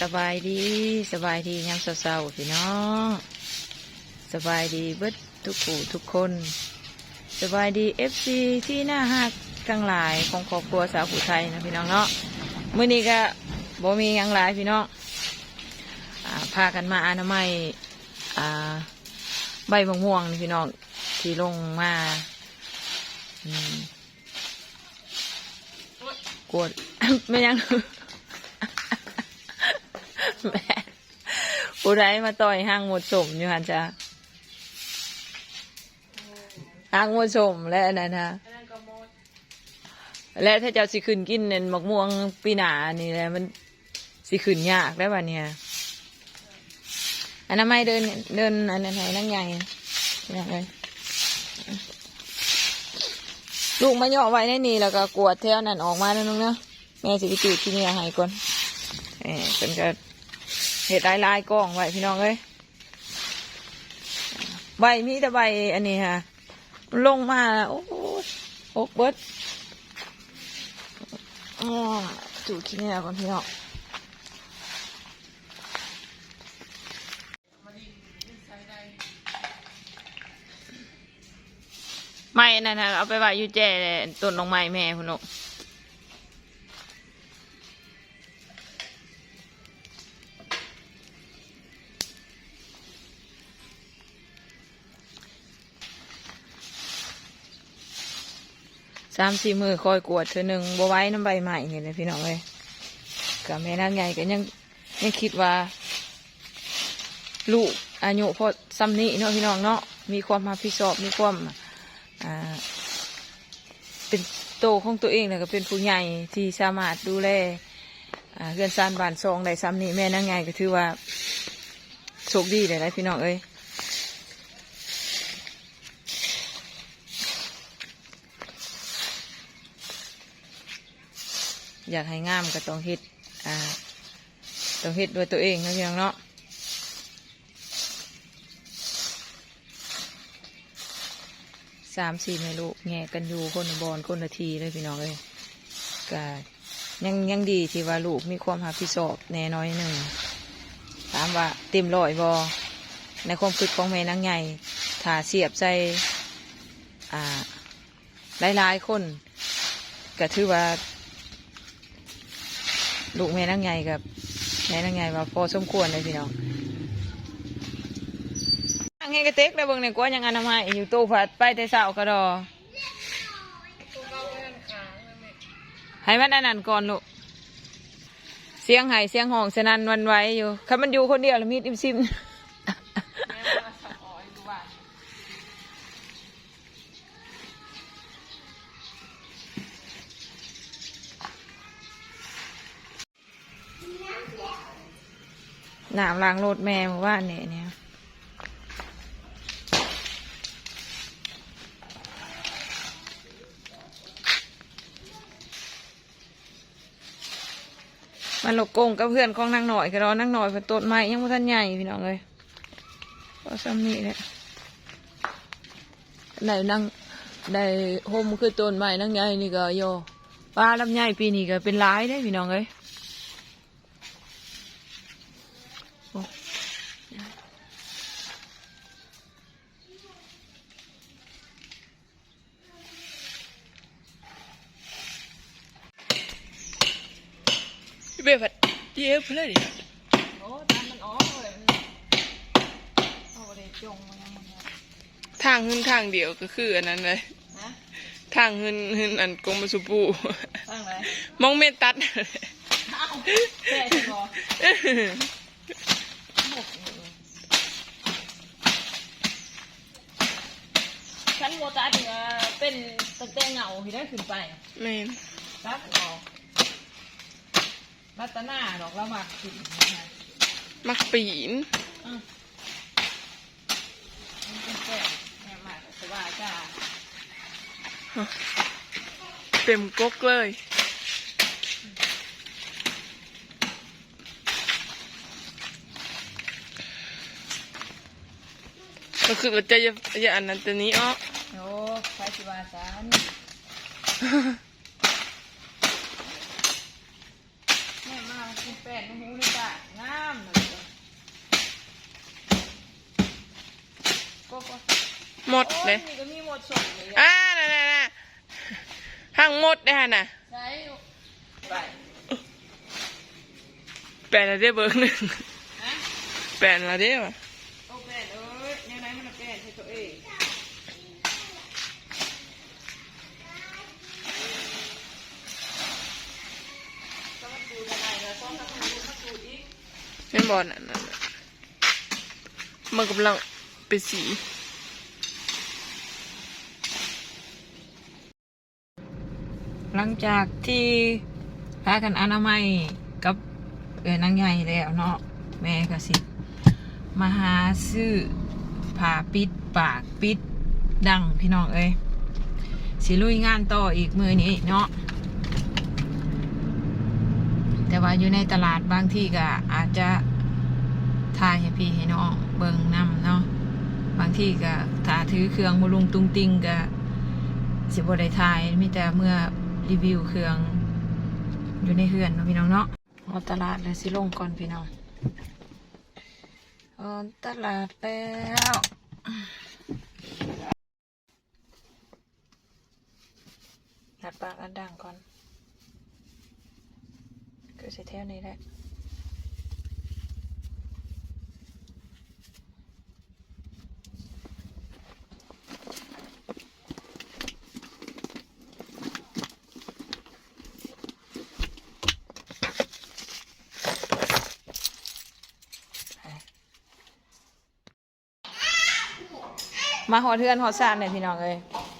สบายดีสบายดียามเศร้าๆพี่น้องสบายดีเบิดทุกผู้ทุกคน สบายดีเอฟซีที่น่าฮักทั้งหลายของครอบครัวสาวผู้ไทยนะพี่น้องเนาะมื้อนี้ก็บ่มีหยังหลายพี่น้องพากันมาอนามัยใบมะม่วงนี่พี่น้องที่ลงมาอืมกวดไม่ยัง แม่ผู้ใดมาต่อยห้างหมดสมอยู่หันจ้ะห้างหมดสมและอันนั้นนะและถ้าเจ้าสิขึ้นกินเนนมะม่วงปีหนานี่แหละมันสิขึ้นยากได้ป่ะเนี่ยอันนั้นไม่เดินเดินอันนั้นไหนนั่งใหญ่นี่ยเลยลูกมาเหยาะไว้ในนี่แล้วก็กวดแถวนั้นออกมาแล้วน้องเนาะแม่สิไปจูดที่นี่ให้ก่อนเออเป็นก็ เห็ดลายลายกองไว้พี่น้องเอ้ยใบมีแต่ใบอันนี้ฮะลงมาโอ้โหกเบิดอจูดขี้เนี่ยก่อนพี่น้องไม่นั่นนะเอาไปไว้อยู่แจ่ต้นลงไม้แม่คุณนุ สามสี่มือคอยกวดเธอหนึ่งบวไว้น้ำใบใหม่เนี่เลยพี่น้องเลยกับแม่นางใหญ่ก็ยังยังคิดว่า ลูกอายุพอซ้ำนี้เนาะพี่น้องเนาะมีความมาพิสอบมีความอ่าเป็นโตของตัวเองแล้วก็เป็นผู้ใหญ่ที่สามารถดูแลเรือนซานบานซองได้ซ้ำนี้แม่นางใหญ่ก็ถือว่าโชคดีเลยนะพี่น้องเอ้ย อยากให้งามก็ต้องเฮ็ดอ่าต้องเฮ็ดด้วยตัวเองนะพี่น้องเนาะสามสี่ไม่รู้แง่กันอยู่คนบอลคนละทีเลยพี่น้องเลยก็ยังยังดีที่ว่าลูกมีความรับผิดชอบแน่น้อยหนึ่งถามว่าเต็มร้อยบอในความคิดของแม่นางใหญ่ถ้าเสียบใจอ่าหลายๆคนก็ถือว่า ลูกแม่นางใหญ่กับแม่นางใหญ่มาพอสมควรเลยพี่น้องอังเฮงกระเต็กแล้วเบิ่งเนี่ยกว่ายังอนามัยอยู่ตู้ผัดไปแต่เสากระดอให้มันอันนั้นก่อนลูกเสียงไห้เสียงห้องสนันวันไว้อยู่คันมันอยู่คนเดียวแล้วมีดอิมซิม นามล้างรถแม่มื่อว่าเนี่ยเนี่ยมันหลกกงกับเพื่อนของนางหน่อยก็รอนางหน่อยเป็นต้นไม้ยังไม่ทันใหญ่พี่น้องเลยก็ซ้ำนี่แหละได้นั่งได้โฮมคือต้นไม้นางใหญ่นี่ก็โยปลาลำใหญ่ปีนี้ก็เป็นร้ายได้พี่น้องเลย เย็บเลยดิโอ้ตามมันออกเลยเอาไปจงมายังมันเนี่ยทางหึนทางเดียวก็คืออันนั้นเลย นะทางหึนหึนอันกรมสุปูตั้งไหนมองเมนตัดเอ้าแค่จะบอกฉันโมตาถึงว่าเป็นตั้งแต่เหงาที่ได้ขึ้นไปแมนรัดออก รัตนาดอกละหมากขึ้นนะมักปีนอืมมันเป็นแก่แม่หมากสบายจ้าเต็มกกเลย ก็คือว่าจะอย่าอย่าอันนั้นตัวนี้อ๋อโอ้ไปสิบาสานแม่มากินแป้งน้ำหูนี่จ้ะ หมดเลยนี่ก็มีหมดสดเลยอ่าน่ะน่ะน่ะห้างหมดได้ฮะน่ะใช้ไปแปดละเด้อเบิร์หนึ่งแปดละเด้อวะโอแปดเอ้ยยังไงมันแปดให้ตัวเองก็มันดูยังไงแล้วก็ทำให้ดูมันดูอีกแม่นบอลน่ะนั่นน่ะมันกำลังเป็นสี หลังจากที่พากันอนามัยกับเอ๋นางใหญ่แล้วเนาะแม่ก็สิ มาหาซื้อผ้าปิดปากปิดดังพี่น้องเอ้ยสิลุยงานต่ออีกมือนี้เนาะแต่ว่าอยู่ในตลาดบางที่ก็อาจจะทายให้พี่ให้น้องเบิ่งนำเนาะบางที่ก็ถ้าถือเครื่องบลุงตุงติงก็สิบ่ได้ทายมีแต่เมื่อ รีวิวเครื่อง อยู่ในเฮือนเนาะพี่น้องเนาะเอาตลาดเลยสิลงก่อนพี่น้องออตลาดแล้วหัดปากอันดังก่อน คือสิเท่านี้แหละ มาหอเทือนหอซานเนี่ยพี่น้องเอ้ย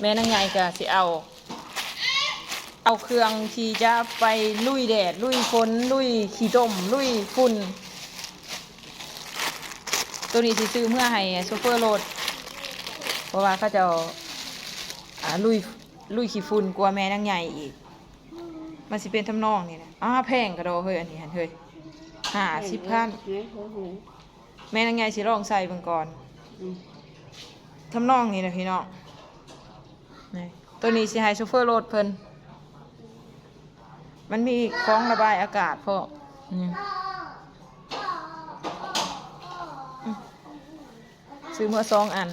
แม่นางไงก็สิเอา เอาเครื่องที่จะไปลุยแดด ลุยฝนลุยขี้ต้มลุยฝุ่นตัวนี้สิซื้อเมื่อให้โซเฟอร์โรดเพราะว่าเขาจะเอาอ่าลุยลุยขี้ฝุ่นกลัวาแม่นางใหญ่อีก มันสิเป็นทำนองนี่นะอ้าแพงกระโดเฮ้ยอันนี้หันเฮ้ยห้าสิบพันแม่นางใหญ่สิลองใส่เบิ่งก่อน ทำนองนี้นะพี่น้องนี่ตัวนี้สิให้โชเฟอร์โรถเพิ่นมันมีของระบายอากาศพอนี่อืมซื้อมาสองอัน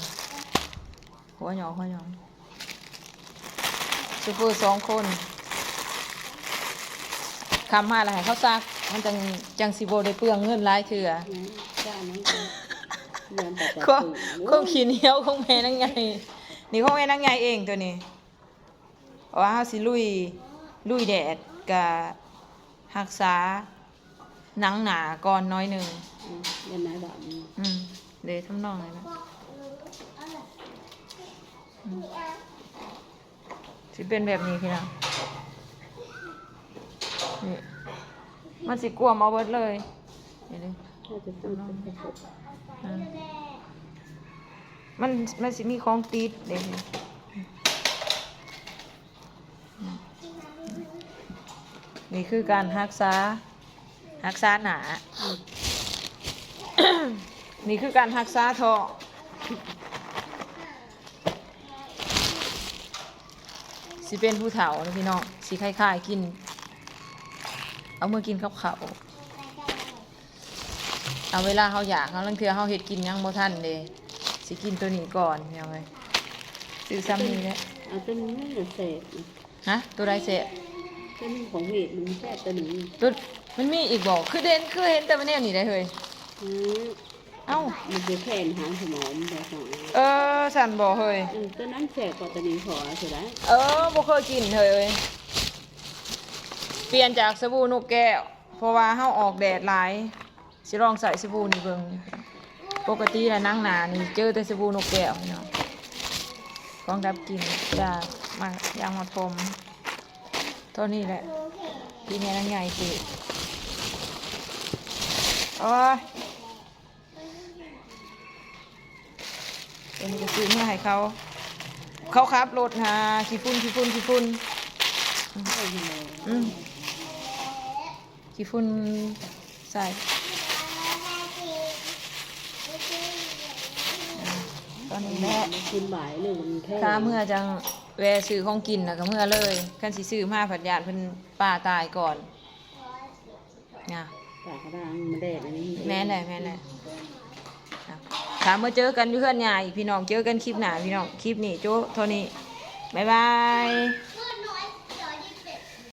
หัวหยองหัวหยองโชเฟอร์สองคนคำมาแล้วให้เขาซัก มันจังจังสิโบได้เปลืองเงินหลายเถื่อ ความความขี้เหนียวของแม่นังไง นี่ของแม่นังไงเองตัวนี้เพราะว่าเขาสิลุยลุยแดดกับรักษาหนังหนาก่อนน้อยหนึ่งยันไหนแบบอืมเลยทำนองเลยนะอืมสิเป็นแบบนี้พี่น้องนี่มันสิกลัวมาเบิดเลยเห็นดิ น่าจะพูดเป็นปกอ่ามันมันสิมีของติดเด็กนี่คือการรักษารักษาหนา นี่คือการรักษาทอสิเป็นผู้เฒ่านะพี่น้อง สิคล้ายๆกิน เอามือกินกับเขา เอาเวลาเขาอยากเขาลังเทือเขาเห็ดกินยังบ่ทันเลยสิกินตัวนี้ก่อนยังไงซื้อซ้ำนี้แหละเอาตัวนี้ไม่เสพฮะตัวใดเสะตัวนี้ของเหตุมันแค่ตัวนี้ตัวมันมีอีกบอกคือเด่นคือเห็นแต่มันเนี่ยนี่ได้เฮ้ยอืมเอ้ามันจะแผ่นหางสมองแบบสองเออสันบอกเฮ้ยอันตัวนั้นแสบกว่าตัวนี้พอใช่ไหมเออบ่เคยกินเฮ้ยเปลี่ยนจากสบู่นกแก้วเพราะว่าเฮาออกแดดหลาย สิลองใส่สบู่นี่เบิ่งปกติแล้วนั่งหนานี่เจอแต่สบู่นกแก้วเนาะของดับกลินยามายามาทมเท่านี้แหละพี่แม่นางใหญ่สิโอ้ยเป็นกระซื้อเมื่อให้เขา เขาขับรถหาขี้ฝุ่นขี้ฝุ่นขี้ฝุ่นอืมขี้ฝุ่นใส่อ่าตอนนี้ แหละกินบ่ายเลยมันแค่ถ้าเมื่อจังแวะซื้อของกินนะก็เมื่อเลยคันสิซื้อมาผัดยานเพิ่นป้าตายก่อนเนี่ยปากกระด้างมันแดดอันนี้แม่นแหละแม่นแหละอะถามมาเจอกันอยู่เพื่อนใหญ่พี่น้องเจอกันคลิปหน้าพี่น้องคลิปนี้โจ้เท่านี้บ๊ายบาย